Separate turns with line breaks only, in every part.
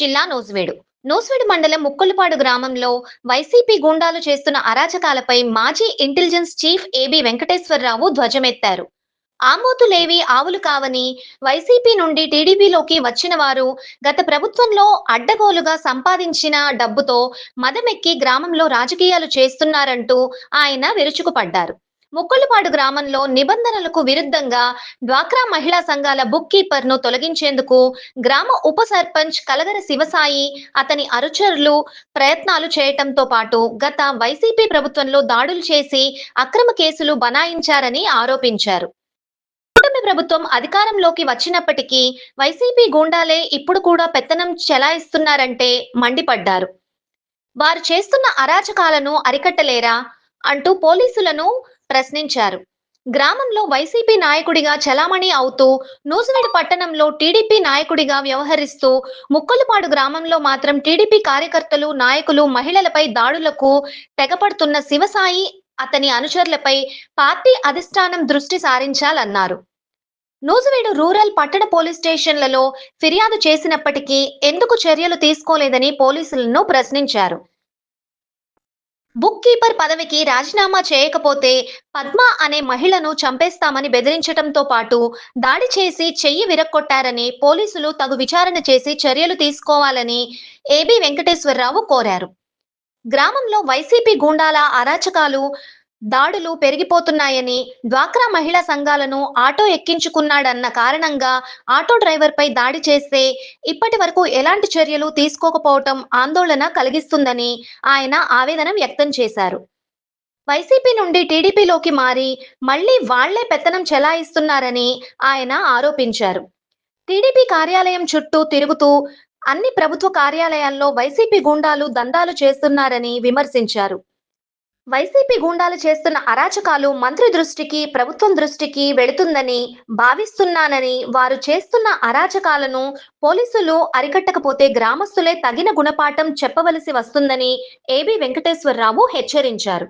జిల్లా నూజివేడు. నూజివేడు మండలం ముక్కులపాడు గ్రామంలో వైసీపీ గూండాలు చేస్తున్న అరాచకాలపై మాజీ ఇంటెలిజెన్స్ చీఫ్ ఏబి వెంకటేశ్వరరావు ధ్వజమెత్తారు. ఆమోతులేవి ఆవులు కావని వైసీపీ నుండి టీడీపీలోకి వచ్చిన వారు గత ప్రభుత్వంలో అడ్డగోలుగా సంపాదించిన డబ్బుతో మదమెక్కి గ్రామంలో రాజకీయాలు చేస్తున్నారంటూ ఆయన విరుచుకుపడ్డారు. ముక్కులపాడు గ్రామంలో నిబంధనలకు విరుద్ధంగా డ్వాక్రా మహిళా సంఘాల బుక్ కీపర్ను తొలగించేందుకు గ్రామ ఉప సర్పంచ్ కలగర శివసాయి అతని అనుచరులు ప్రయత్నాలు చేయటంతో పాటు గత వైసీపీ ప్రభుత్వంలో దాడులు చేసి అక్రమ కేసులు బనాయించారని ఆరోపించారు. కూటమి ప్రభుత్వం అధికారంలోకి వచ్చినప్పటికీ వైసీపీ గూండాలే ఇప్పుడు కూడా పెత్తనం చెలాయిస్తున్నారంటే మండిపడ్డారు. వారు చేస్తున్న అరాచకాలను అరికట్టలేరా అంటూ పోలీసులను ప్రశ్నించారు. గ్రామంలో వైసీపీ నాయకుడిగా చలామణి అవుతూ నూజివీడు పట్టణంలో టీడీపీ నాయకుడిగా వ్యవహరిస్తూ ముక్కలపాడు గ్రామంలో మాత్రం టీడీపీ కార్యకర్తలు నాయకులు మహిళలపై దాడులకు తెగపడుతున్న శివసాయి అతని అనుచరులపై పార్టీ అధిష్టానం దృష్టి సారించాలన్నారు. నూజివీడు రూరల్ పట్టణ పోలీస్ స్టేషన్లలో ఫిర్యాదు చేసినప్పటికీ ఎందుకు చర్యలు తీసుకోలేదని పోలీసులను ప్రశ్నించారు. బుక్ కీపర్ పదవికి రాజీనామా చేయకపోతే పద్మ అనే మహిళను చంపేస్తామని బెదిరించడంతో పాటు దాడి చేసి చెయ్యి విరక్కొట్టారని పోలీసులు తగు విచారణ చేసి చర్యలు తీసుకోవాలని ఏబి వెంకటేశ్వరరావు కోరారు. గ్రామంలో వైసీపీ గూండాల అరాచకాలు దాడులు పెరిగిపోతున్నాయని డ్వాక్రా మహిళా సంఘాలను ఆటో ఎక్కించుకున్నాడన్న కారణంగా ఆటో డ్రైవర్పై దాడి చేస్తే ఇప్పటి వరకు ఎలాంటి చర్యలు తీసుకోకపోవటం ఆందోళన కలిగిస్తుందని ఆయన ఆవేదన వ్యక్తం చేశారు. వైసీపీ నుండి టీడీపీలోకి మారి మళ్ళీ వాళ్ళే పెత్తనం చెలాయిస్తున్నారని ఆయన ఆరోపించారు. టీడీపీ కార్యాలయం చుట్టూ తిరుగుతూ అన్ని ప్రభుత్వ కార్యాలయాల్లో వైసీపీ గూండాలు దందాలు చేస్తున్నారని విమర్శించారు. వైసీపీ గూండాలు చేస్తున్న అరాచకాలు మంత్రి దృష్టికి ప్రభుత్వం దృష్టికి వెళుతుందని భావిస్తున్నానని వారు చేస్తున్న అరాచకాలను పోలీసులు అరికట్టకపోతే గ్రామస్తులే తగిన గుణపాఠం చెప్పవలసి వస్తుందని ఏబి వెంకటేశ్వరరావు హెచ్చరించారు.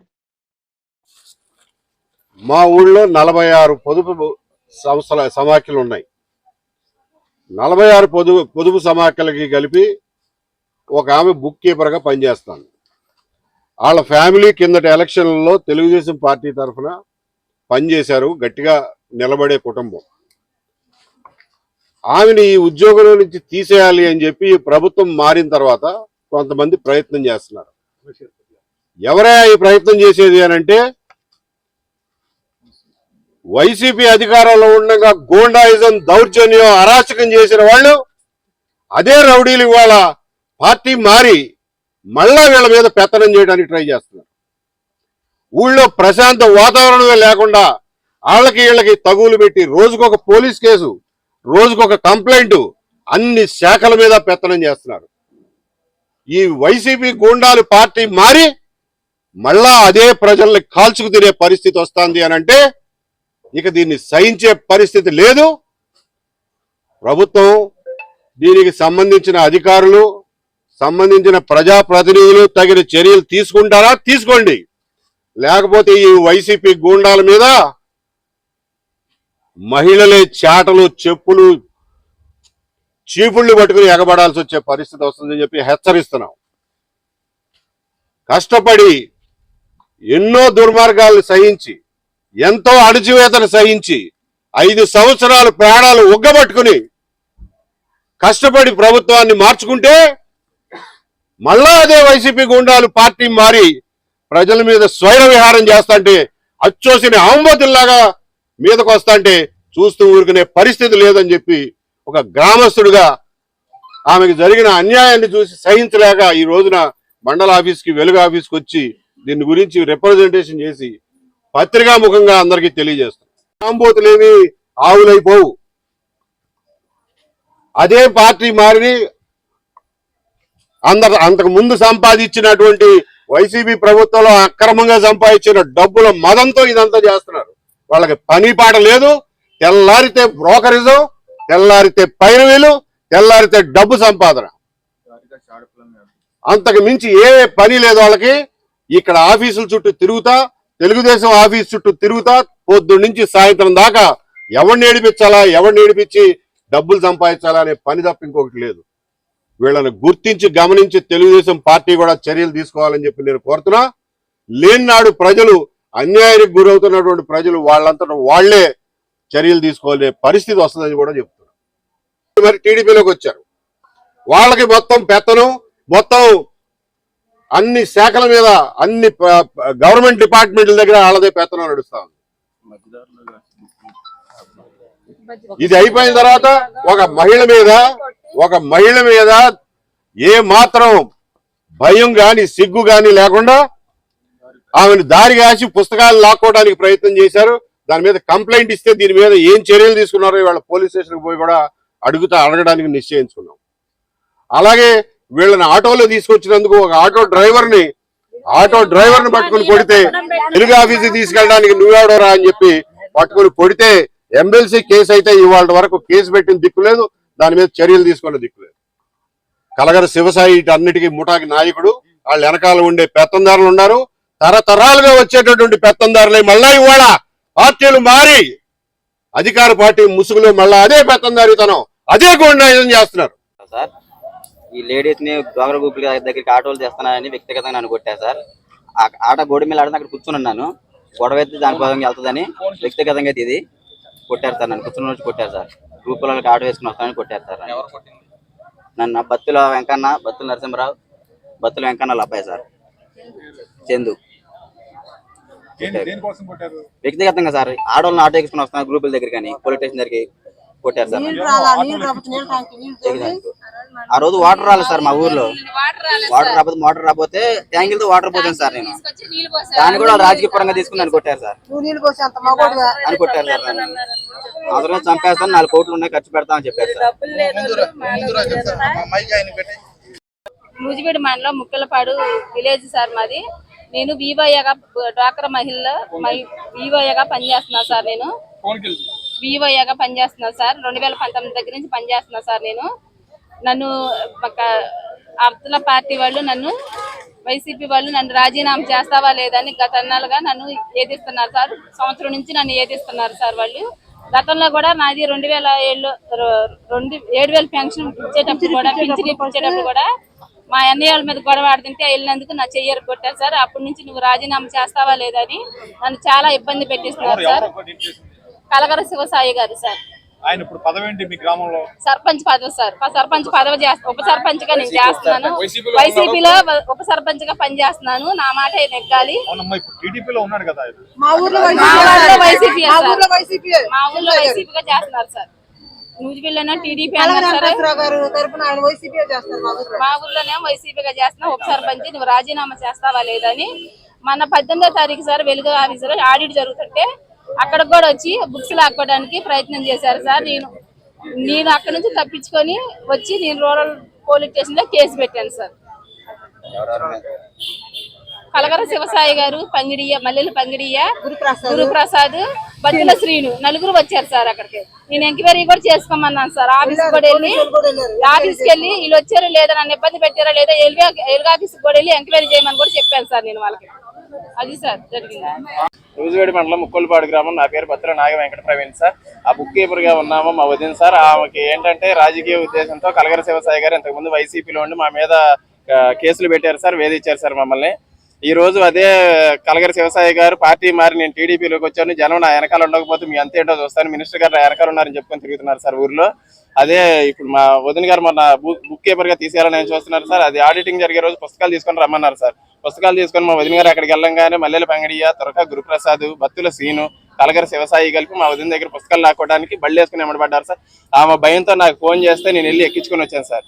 మా ఊళ్ళో నలభై ఆరు పొదుపు సంస్థల సమాఖ్యలు ఉన్నాయి నలభై ఆరు పొదుపు పొదుపు సమాఖ్యలకి కలిపి ఒక ఆమె బుక్ కీపర్గా పనిచేస్తాను. వాళ్ళ ఫ్యామిలీ కిందటి ఎలక్షన్లలో తెలుగుదేశం పార్టీ తరఫున పనిచేశారు గట్టిగా నిలబడే కుటుంబం. ఆమెని ఈ ఉద్యోగంలో నుంచి తీసేయాలి అని చెప్పి ప్రభుత్వం మారిన తర్వాత కొంతమంది ప్రయత్నం చేస్తున్నారు. ఎవరే ఈ ప్రయత్నం చేసేది అని అంటే వైసీపీ అధికారంలో ఉండగా గోండాయిజం దౌర్జన్యం అరాచకం చేసిన వాళ్ళు అదే రౌడీలు ఇవాళ పార్టీ మారి మళ్ళా వీళ్ళ మీద పెత్తనం చేయడానికి ట్రై చేస్తున్నారు. ఊళ్ళో ప్రశాంత వాతావరణమే లేకుండా వాళ్ళకి వీళ్ళకి తగులు పెట్టి రోజుకొక పోలీస్ కేసు రోజుకొక కంప్లైంట్ అన్ని శాఖల మీద పెత్తనం చేస్తున్నారు. ఈ వైసీపీ గూండాలు పార్టీ మారి మళ్ళా అదే ప్రజల్ని కాల్చుకు తినే పరిస్థితి వస్తుంది అని అంటే ఇక దీన్ని సహించే పరిస్థితి లేదు. ప్రభుత్వం దీనికి సంబంధించిన అధికారులు సంబంధించిన ప్రజాప్రతినిధులు తగిన చర్యలు తీసుకుంటారా? తీసుకోండి. లేకపోతే ఈ వైసీపీ గూండాల మీద మహిళలే చాటలు చెప్పులు చీపుళ్ళు పట్టుకుని ఎగబడాల్సి వచ్చే పరిస్థితి వస్తుందని చెప్పి హెచ్చరిస్తున్నాం. కష్టపడి ఎన్నో దుర్మార్గాలను సహించి ఎంతో అణచివేతను సహించి ఐదు సంవత్సరాలు ప్రాణాలు ఉగ్గబట్టుకుని కష్టపడి ప్రభుత్వాన్ని మార్చుకుంటే మళ్ళా అదే వైసీపీ గుండాలు పార్టీ మారి ప్రజల మీద స్వైర విహారం చేస్తాంటే అచ్చోసిన ఆంబోతుల్లాగా మీదకు వస్తాంటే చూస్తూ ఊరుకునే పరిస్థితి లేదని చెప్పి ఒక గ్రామస్తుడిగా ఆమెకు జరిగిన అన్యాయాన్ని చూసి సహించలేక ఈ రోజున మండల ఆఫీస్కి వెలుగు ఆఫీస్కి వచ్చి దీని గురించి రిప్రజెంటేషన్ చేసి పత్రికా ముఖంగా అందరికీ తెలియజేస్తాం. ఆంబోతులేమి ఆవులైపోవు. అదే పార్టీ మారిని అందరు అంతకు ముందు సంపాదించినటువంటి వైసీపీ ప్రభుత్వంలో అక్రమంగా సంపాదించిన డబ్బుల మదంతో ఇదంతా చేస్తున్నారు. వాళ్ళకి పని పాట లేదు తెల్లారితే బ్రోకరిజం తెల్లారితే పైరవీలు తెల్లారితే డబ్బు సంపాదన. అంతకు మించి ఏ పని లేదు వాళ్ళకి. ఇక్కడ ఆఫీసుల చుట్టూ తిరుగుతా తెలుగుదేశం ఆఫీస్ చుట్టూ తిరుగుతా పొద్దున్న నుంచి సాయంత్రం దాకా ఎవరిని ఏడిపించాలా ఎవరిని ఏడిపించి డబ్బులు సంపాదించాలా అనే పని తప్ప ఇంకొకటి లేదు. వీళ్ళని గుర్తించి గమనించి తెలుగుదేశం పార్టీ కూడా చర్యలు తీసుకోవాలని చెప్పి నేను కోరుతున్నా. లేనినాడు ప్రజలు అన్యాయానికి గురవుతున్నటువంటి ప్రజలు వాళ్ళంతటా వాళ్ళే చర్యలు తీసుకోవాలనే పరిస్థితి వస్తుందని కూడా చెప్తున్నారు మరి టీడీపీలోకి వచ్చారు. వాళ్ళకి మొత్తం పెత్తనం మొత్తం అన్ని శాఖల మీద అన్ని గవర్నమెంట్ డిపార్ట్మెంట్ల దగ్గర వాళ్ళదే పెత్తనం నడుస్తా ఉంది. ఇది అయిపోయిన తర్వాత ఒక మహిళ మీద ఒక మహిళ మీద ఏ మాత్రం భయం గాని సిగ్గు గాని లేకుండా ఆమెను దారి కాసి పుస్తకాలు లాక్కోవడానికి ప్రయత్నం చేశారు. దాని మీద కంప్లైంట్ ఇస్తే దీని మీద ఏం చర్యలు తీసుకున్నారో ఇవాళ పోలీస్ స్టేషన్కి పోయి కూడా అడుగుతా అడగడానికి నిశ్చయించుకున్నాం. అలాగే వీళ్ళని ఆటోలో తీసుకొచ్చినందుకు ఒక ఆటో డ్రైవర్ని ఆటో డ్రైవర్ని పట్టుకుని కొడితే తెలుగు ఆఫీస్కి తీసుకెళ్ళడానికి నువ్వెవడరా అని చెప్పి పట్టుకుని కొడితే ఎమ్మెల్సీ కేసు అయితే ఇవాళ వరకు కేసు పెట్టిన దిక్కు లేదు. దాని మీద చర్యలు తీసుకునే దిక్కులేదు కలగర శివసాయి ఇటు అన్నిటికీ ముఠాకి నాయకుడు వాళ్ళ వెనకాల ఉండే పెత్తందారులు ఉన్నారు. తరతరాలుగా వచ్చేటటువంటి పెత్తందారులే మళ్ళా ఇవాళ పార్టీలు మారి అధికార పార్టీ ముసుగులో మళ్ళా అదే పెత్తందారితనం అదే గుండాయుధం చేస్తున్నారు.
సార్ ఈ లేడీస్ని దొంగల గుంపుల దగ్గరికి ఆటోలు చేస్తున్నారని వ్యక్తిగతంగా నన్ను కొట్టారు సార్. ఆ- ఆట గోడ మీద ఆడిన అక్కడ కూర్చుని ఉన్నాను. గొడవ అయితే దానికోసం వెళ్తుందని వ్యక్తిగతంగా ఇది కొట్టారు సార్ నన్ను కూర్చుని కొట్టారు సార్. గ్రూప్ వాళ్ళకి ఆటో వేసుకుని వస్తానని కొట్టారు సార్ నన్ను. నన్ను బత్తుల వెంకన్న బత్తుల నరసింహరావు బత్తుల వెంకన్న అబ్బాయి సార్. చందు. వ్యక్తిగతంగా సార్ ఆడవాళ్ళని ఆటో వేసుకుని వస్తాను గ్రూపుల దగ్గర కానీ పోలీస్ స్టేషన్ దగ్గరికి కొట్టారు సార్. ఆ రోజు వాటర్ రాలేదు సార్ మా ఊర్లో. వాటర్ రాకపోతే మోటార్ రాకపోతే ట్యాంకులతో వాటర్ పోతాను సార్ నేను. దాన్ని కూడా రాజకీయ పరంగా తీసుకుని నన్ను కొట్టారు సార్. అని కొట్టారు సార్ అవసరం చంపేస్తాను నాలుగు కోట్లు ఉన్నాయి ఖర్చు పెడతామని చెప్పారు
నూజివీడు మండలం ముక్కలపాడు విలేజ్ సార్ మాది. నేను వివోఏగా డ్వాక్రా మహిళ వివోఏగా పనిచేస్తున్నా సార్ నేను. వివోఏగా పనిచేస్తున్నా సార్. రెండు వేల పంతొమ్మిది దగ్గర నుంచి పనిచేస్తున్నా సార్ నేను. నన్ను ఒక అబ్దుల పార్టీ వాళ్ళు నన్ను వైసీపీ వాళ్ళు నన్ను రాజీనామా చేస్తావా లేదని గత అన్నాలుగా నన్ను ఏదిస్తున్నారు సార్? సంవత్సరం నుంచి నన్ను ఏదిస్తున్నారు సార్ వాళ్ళు? గతంలో కూడా నాది రెండు వేల ఏళ్ళు రెండు ఏడు వేల పెన్షన్ ఇచ్చేటప్పుడు కూడా పింఛన్ ఇచ్చేటప్పుడు కూడా మా అన్నయ్య వాళ్ళ మీద గొడవ ఆడుతుంటే వెళ్ళినందుకు నా చెయ్యరు కొట్టారు. సార్ అప్పటి నుంచి నువ్వు రాజీనామా చేస్తావా లేదని నన్ను చాలా ఇబ్బంది పెట్టిస్తున్నారు సార్? కలగర శివసాయి గారు సార్.
ఆయన ఇప్పుడు పదవి ఏంటి మీ గ్రామంలో?
సర్పంచ్ పదవి సార్ ఆ సర్పంచ్ పదవి చేస్తా ఉప సర్పంచ్గా నేను చేస్తున్నాను.
వైసీపీలో
ఉప సర్పంచ్గా పనిచేస్తున్నాను. నా మాట నెగ్గాలి.
టీడీపీలో ఉన్నాడు కదా
మా ఊర్లో
మా ఊర్లో వైసీపీ
మా. ఊర్లో
వైసీపీగా చేస్తున్నారు సార్. నూజివీడులోనే టీడీపీ అన్నారు సార్.
వెంకటేశ్వరరావు గారు తరపున ఆయన వైసీపీ చేస్తారు మా ఊర్లో.
మా ఊర్లోనే వైసీపీగా చేస్తున్నా. ఉప సర్పంచ్ నువ్వు రాజీనామా చేస్తావా లేదని మన పద్దెనిమిదో తారీఖు సార్ వెలుగు ఆఫీసులో ఆడిట్ జరుగుతుంటే అక్కడికి కూడా వచ్చి బుక్స్ లాక్కోవడానికి ప్రయత్నం చేశారు సార్. నేను నేను అక్కడ నుంచి తప్పించుకొని వచ్చి నేను రూరల్ పోలీస్ స్టేషన్లో కేసు పెట్టాను సార్. కలగర శివసాయి గారు పంగిడియ మల్లెల పంగిడియ
గురుప్రసాద్.
గురుప్రసాద్ బద్దుల శ్రీను నలుగురు వచ్చారు సార్ అక్కడికి. నేను ఎంక్వైరీ కూడా చేసుకోమన్నాను సార్. ఆఫీస్ కూడా వెళ్ళి ఆఫీస్కి వెళ్ళి వీళ్ళు వచ్చారో లేదా నన్ను ఇబ్బంది పెట్టారా లేదా ఎల్గా ఎల్గా ఆఫీస్కి కూడా వెళ్ళి ఎంక్వైరీ చేయమని కూడా చెప్పాను సార్ నేను వాళ్ళకి. అది సార్ జరిగింది.
రోజువేడి మండలం ముక్కోలపాడు గ్రామం. నా పేరు భద్ర నాగ వెంకట ప్రవీణ్ సార్. ఆ బుక్ కీపర్గా ఉన్నాము మా వదిన సార్. ఆమెకి ఏంటంటే రాజకీయ ఉద్దేశంతో కలగర శివసాయి గారు ఇంతకుముందు వైసీపీలో ఉండి మా మీద కేసులు పెట్టారు సార్ వేధించారు సార్ మమ్మల్ని. ఈ రోజు అదే కలగర శివసాయి గారు పార్టీ మారి నేను టీడీపీలోకి వచ్చాను. జనం నా వెనకాల ఉండకపోతే మీ అంతేంటో చూస్తాను. మినిస్టర్ గారు నా వెనకాల ఉన్నారని చెప్పుకొని తిరుగుతున్నారు సార్ ఊర్లో. అదే ఇప్పుడు మా వదిన గారు మొన్న బుక్ బుక్ కీపర్గా తీసేయాలని నేను చూస్తున్నారు సార్. అది ఆడిటింగ్ జరిగే రోజు పుస్తకాలు తీసుకొని రమ్మన్నారు సార్. పుస్తకాలు తీసుకొని మా వదిన గారు అక్కడికి వెళ్ళంగానే మల్లెల పంగడియ తురక గురుప్రసాద్ బత్తుల సీను కలగర శివసాయి కలిపి మా వదిన దగ్గర పుస్తకాలు లాక్కోవడానికి బళ్ళు వేసుకుని ఎమ్మడబడ్డారు సార్. ఆమె భయంతో నాకు ఫోన్ చేస్తే నేను వెళ్ళి ఎక్కించుకొని వచ్చాను సార్.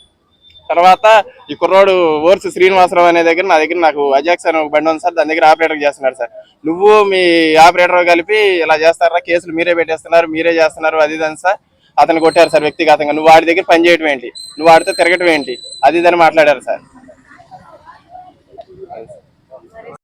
తర్వాత ఈ కుర్రోడు ఓర్సు శ్రీనివాసరావు అనే దగ్గర నా దగ్గర నాకు అజాక్స్ అని ఒక బండి ఉంది సార్ దాని దగ్గర ఆపరేటర్ చేస్తున్నారు సార్. నువ్వు మీ ఆపరేటర్ కలిపి ఇలా చేస్తారా? కేసులు మీరే పెట్టేస్తున్నారు మీరే చేస్తున్నారు అది ఇది అని సార్. అతను కొట్టారు సార్ వ్యక్తిగతంగా. నువ్వు వాడి దగ్గర పని చేయడం ఏంటి? నువ్వు వాడితో తిరగటం ఏంటి? అది ఇది అని మాట్లాడారు సార్.